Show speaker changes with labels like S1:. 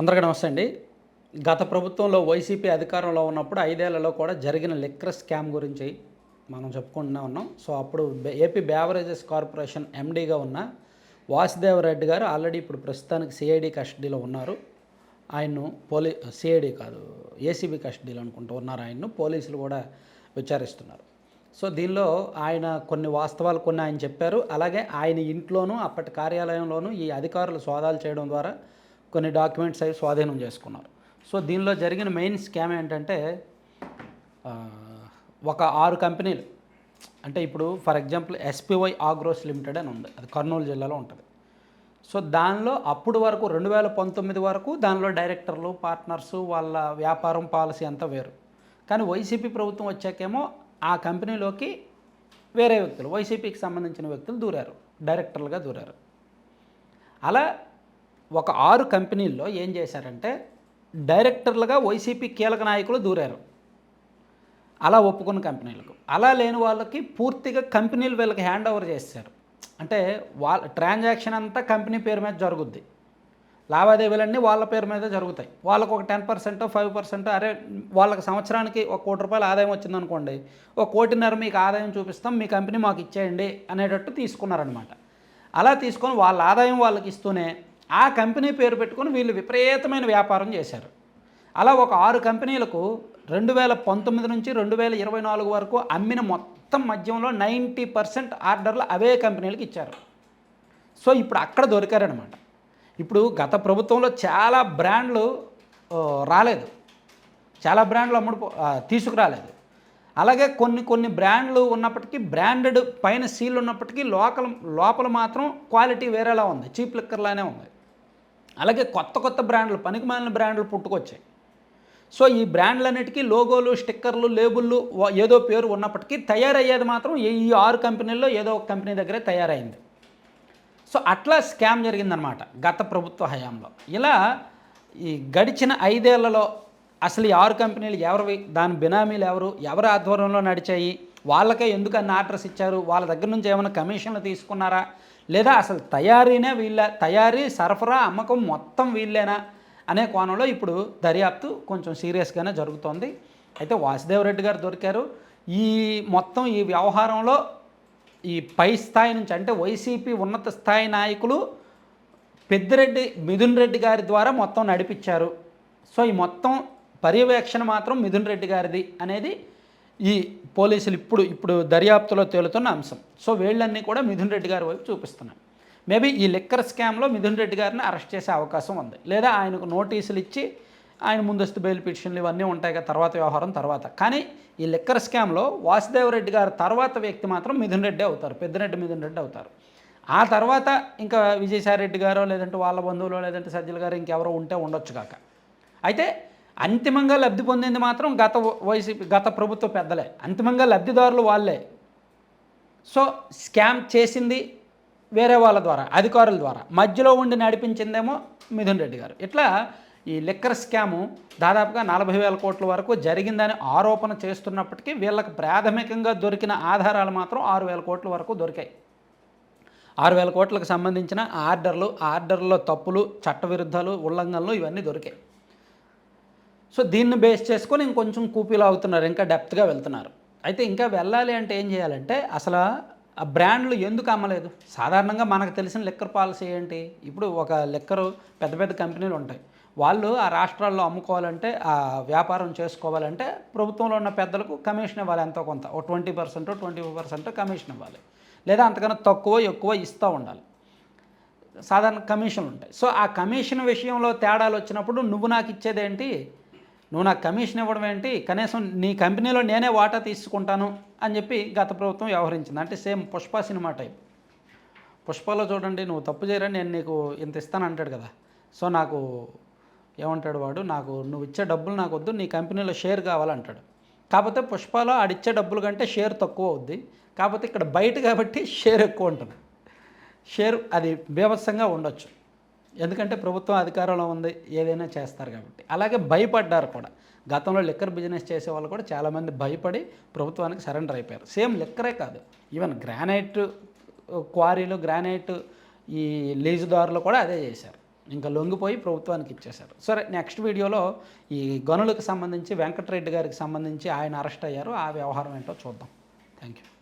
S1: అందరికీ నమస్తే అండి. గత ప్రభుత్వంలో వైసీపీ అధికారంలో ఉన్నప్పుడు ఐదేళ్ళలో కూడా జరిగిన లిక్కర్ స్కామ్ గురించి మనం చెప్పుకుంటూనే ఉన్నాం. సో అప్పుడు ఏపీ బ్యావరేజెస్ కార్పొరేషన్ ఎండీగా ఉన్న వాసుదేవరెడ్డి గారు ఆల్రెడీ ఇప్పుడు ప్రస్తుతానికి సిఐడి కస్టడీలో ఉన్నారు. ఆయన్ను పోలీ సిఐడి కాదు ఏసీబీ కస్టడీలో అనుకుంటూ ఉన్నారు ఆయన్ను. పోలీసులు కూడా విచారిస్తున్నారు. సో దీనిలో ఆయన కొన్ని వాస్తవాలు కొన్ని ఆయన చెప్పారు. అలాగే ఆయన ఇంట్లోనూ అప్పటి కార్యాలయంలోనూ ఈ అధికారులు సోదాలు చేయడం ద్వారా కొన్ని డాక్యుమెంట్స్ అవి స్వాధీనం చేసుకున్నారు. సో దీనిలో జరిగిన మెయిన్ స్కామ్ ఏంటంటే ఒక ఆరు కంపెనీలు. అంటే ఇప్పుడు for example SPY Agros Limited అని ఉంది. అది కర్నూలు జిల్లాలో ఉంటుంది. సో దానిలో అప్పుడు వరకు రెండు వేల పంతొమ్మిది వరకు దానిలో డైరెక్టర్లు పార్ట్నర్స్ వాళ్ళ వ్యాపారం పాలసీ అంతా వేరు. కానీ వైసీపీ ప్రభుత్వం వచ్చాకేమో ఆ కంపెనీలోకి వేరే వ్యక్తులు వైసీపీకి సంబంధించిన వ్యక్తులు దూరారు. డైరెక్టర్లుగా దూరారు. అలా ఒక ఆరు కంపెనీల్లో ఏం చేశారంటే డైరెక్టర్లుగా వైసీపీ కీలక నాయకులు దూరారు. అలా ఒప్పుకున్న కంపెనీలకు. అలా లేని వాళ్ళకి పూర్తిగా కంపెనీలు వీళ్ళకి హ్యాండ్ ఓవర్ చేశారు అంటే వాళ్ళ ట్రాన్సాక్షన్ అంతా కంపెనీ పేరు మీద జరుగుద్ది. లావాదేవీలన్నీ వాళ్ళ పేరు మీద జరుగుతాయి. వాళ్ళకు ఒక టెన్ పర్సెంట్ ఫైవ్ పర్సెంట్ అరే వాళ్ళకి సంవత్సరానికి ఒక కోటి రూపాయలు ఆదాయం వచ్చిందనుకోండి ఒక కోటిన్నర మీకు ఆదాయం చూపిస్తాం మీ కంపెనీ మాకు ఇచ్చేయండి అనేటట్టు తీసుకున్నారనమాట అలా తీసుకొని వాళ్ళ ఆదాయం వాళ్ళకి ఇస్తూనే ఆ కంపెనీ పేరు పెట్టుకొని వీళ్ళు విపరీతమైన వ్యాపారం చేశారు. అలా ఒక ఆరు కంపెనీలకు రెండు వేల పంతొమ్మిది నుంచి రెండు వేల ఇరవై నాలుగు వరకు అమ్మిన మొత్తం మద్యంలో నైంటీ పర్సెంట్ ఆర్డర్లు అవే కంపెనీలకు ఇచ్చారు. సో ఇప్పుడు అక్కడ దొరికారనమాట ఇప్పుడు గత ప్రభుత్వంలో చాలా బ్రాండ్లు రాలేదు. చాలా బ్రాండ్లు అమ్ముడు తీసుకురాలేదు. అలాగే కొన్ని కొన్ని బ్రాండ్లు ఉన్నప్పటికీ బ్రాండెడ్ పైన సీల్ ఉన్నప్పటికీ లోకల్ లోపల మాత్రం క్వాలిటీ వేరేలా ఉంది. చీప్ లిక్కర్లానే ఉంది. అలాగే కొత్త కొత్త బ్రాండ్లు పనికిమాలిన బ్రాండ్లు పుట్టుకొచ్చాయి. సో ఈ బ్రాండ్లన్నిటికీ లోగోలు స్టిక్కర్లు లేబుళ్ళు ఏదో పేరు ఉన్నప్పటికీ తయారయ్యేది మాత్రం ఈ ఈ ఆరు కంపెనీల్లో ఏదో ఒక కంపెనీ దగ్గరే తయారైంది. సో అట్లా స్కామ్ జరిగిందనమాట గత ప్రభుత్వ హయాంలో. ఇలా ఈ గడిచిన ఐదేళ్ళలో అసలు ఈ ఆరు కంపెనీలు ఎవరివి దాని బినామీలు ఎవరు ఎవరి ఆధ్వర్యంలో నడిచాయి వాళ్ళకే ఎందుకు అన్ని ఆర్డర్స్ ఇచ్చారు? వాళ్ళ దగ్గర నుంచి ఏమైనా కమిషన్లు తీసుకున్నారా? లేదా అసలు తయారీనే వీళ్ళ తయారీ సరఫరా అమ్మకం మొత్తం వీళ్ళేనా అనే కోణంలో ఇప్పుడు దర్యాప్తు కొంచెం సీరియస్గానే జరుగుతోంది. అయితే వాసుదేవరెడ్డి గారు దొరికారు. ఈ మొత్తం ఈ వ్యవహారంలో ఈ పై స్థాయి నుంచి అంటే వైసీపీ ఉన్నత స్థాయి నాయకులు పెద్దిరెడ్డి మిథున్ రెడ్డి గారి ద్వారా మొత్తం నడిపించారు. సో ఈ మొత్తం పర్యవేక్షణ మాత్రం మిథున్ రెడ్డి గారిది అనేది ఈ పోలీసులు ఇప్పుడు ఇప్పుడు దర్యాప్తులో తేలుతున్న అంశం. సో వీళ్ళన్నీ కూడా మిథున్ రెడ్డి గారి వైపు చూపిస్తున్నాయి మేబీ ఈ లిక్కర్ స్కామ్లో మిథున్ రెడ్డి గారిని అరెస్ట్ చేసే అవకాశం ఉంది. లేదా ఆయనకు నోటీసులు ఇచ్చి ఆయన ముందస్తు బెయిల్ పిటిషన్లు ఇవన్నీ ఉంటాయి కదా తర్వాత వ్యవహారం తర్వాత. కానీ ఈ లిక్కర్ స్కామ్లో వాసుదేవరెడ్డి గారు తర్వాత వ్యక్తి మాత్రం మిథున్ రెడ్డి అవుతారు. పెద్దిరెడ్డి మిథున్ రెడ్డి అవుతారు. ఆ తర్వాత ఇంకా విజయసాయి రెడ్డి గారో లేదంటే వాళ్ళ బంధువులు లేదంటే సజ్జల గారు ఇంకెవరో ఉంటే ఉండొచ్చు కాక. అయితే అంతిమంగా లబ్ధి పొందింది మాత్రం గత వైసీపీ గత ప్రభుత్వ పెద్దలే. అంతిమంగా లబ్ధిదారులు వాళ్ళే. సో స్కామ్ చేసింది వేరే వాళ్ళ ద్వారా అధికారుల ద్వారా. మధ్యలో ఉండి నడిపించిందేమో మిథున్ రెడ్డి గారు. ఇట్లా ఈ లిక్కర్ స్కాము దాదాపుగా నలభై వేల కోట్ల వరకు జరిగిందని ఆరోపణ చేస్తున్నప్పటికీ వీళ్ళకి ప్రాథమికంగా దొరికిన ఆధారాలు మాత్రం ఆరు వేల కోట్ల వరకు దొరికాయి. ఆరు వేల కోట్లకు సంబంధించిన ఆర్డర్లు ఆర్డర్లో తప్పులు చట్టవిరుద్ధాలు ఉల్లంఘనలు ఇవన్నీ దొరికాయి. సో దీన్ని బేస్ చేసుకొని ఇంకొంచెం కూపీలు అవుతున్నారు ఇంకా డెప్త్గా వెళ్తున్నారు. అయితే ఇంకా వెళ్ళాలి అంటే ఏం చేయాలంటే అసలు ఆ బ్రాండ్లు ఎందుకు అమ్మలేదు? సాధారణంగా మనకు తెలిసిన లిక్కర్ పాలసీ ఏంటి? ఇప్పుడు ఒక లిక్కరు పెద్ద పెద్ద కంపెనీలు ఉంటాయి. వాళ్ళు ఆ రాష్ట్రాల్లో అమ్ముకోవాలంటే ఆ వ్యాపారం చేసుకోవాలంటే ప్రభుత్వంలో ఉన్న పెద్దలకు కమిషన్ ఇవ్వాలి ఎంతో కొంత. ఒక twenty percent twenty five percent commission ఇవ్వాలి. లేదా అంతకన్నా తక్కువ ఎక్కువ ఇస్తూ ఉండాలి. సాధారణ కమిషన్లు ఉంటాయి. సో ఆ కమిషన్ విషయంలో తేడాలు వచ్చినప్పుడు నువ్వు నాకు ఇచ్చేదేంటి? నువ్వు నాకు కమిషన్ ఇవ్వడం ఏంటి? కనీసం నీ కంపెనీలో నేనే వాటా తీసుకుంటాను అని చెప్పి గత ప్రభుత్వం వ్యవహరించింది. అంటే సేమ్ పుష్ప సినిమా టైప్. పుష్పలో చూడండి నువ్వు తప్పు చేయరా నేను నీకు ఇంత ఇస్తాను అంటాడు కదా. సో నాకు ఏమంటాడు వాడు? నాకు నువ్వు ఇచ్చే డబ్బులు నాకు వద్దు నీ కంపెనీలో షేర్ కావాలంటాడు. కాకపోతే పుష్పలో ఆడిచ్చే డబ్బుల కంటే షేర్ తక్కువ అవుద్ది. కాకపోతే ఇక్కడ బయట కాబట్టి షేర్ ఎక్కువ ఉంటుంది. షేర్ అది బీభత్సంగా ఉండొచ్చు. ఎందుకంటే ప్రభుత్వం అధికారంలో ఉంది ఏదైనా చేస్తారు కాబట్టి. అలాగే భయపడ్డారు కూడా. గతంలో లిక్కర్ బిజినెస్ చేసే వాళ్ళు కూడా చాలామంది భయపడి ప్రభుత్వానికి సరెండర్ అయిపోయారు. సేమ్ లిక్కరే కాదు ఈవెన్ గ్రానైట్ క్వారీలు గ్రానైట్ ఈ లీజుదారులు కూడా అదే చేశారు. ఇంకా లొంగిపోయి ప్రభుత్వానికి ఇచ్చేశారు. సరే నెక్స్ట్ వీడియోలో ఈ గనులకు సంబంధించి వెంకటరెడ్డి గారికి సంబంధించి ఆయన అరెస్ట్ అయ్యారు. ఆ వ్యవహారం ఏంటో చూద్దాం. Thank you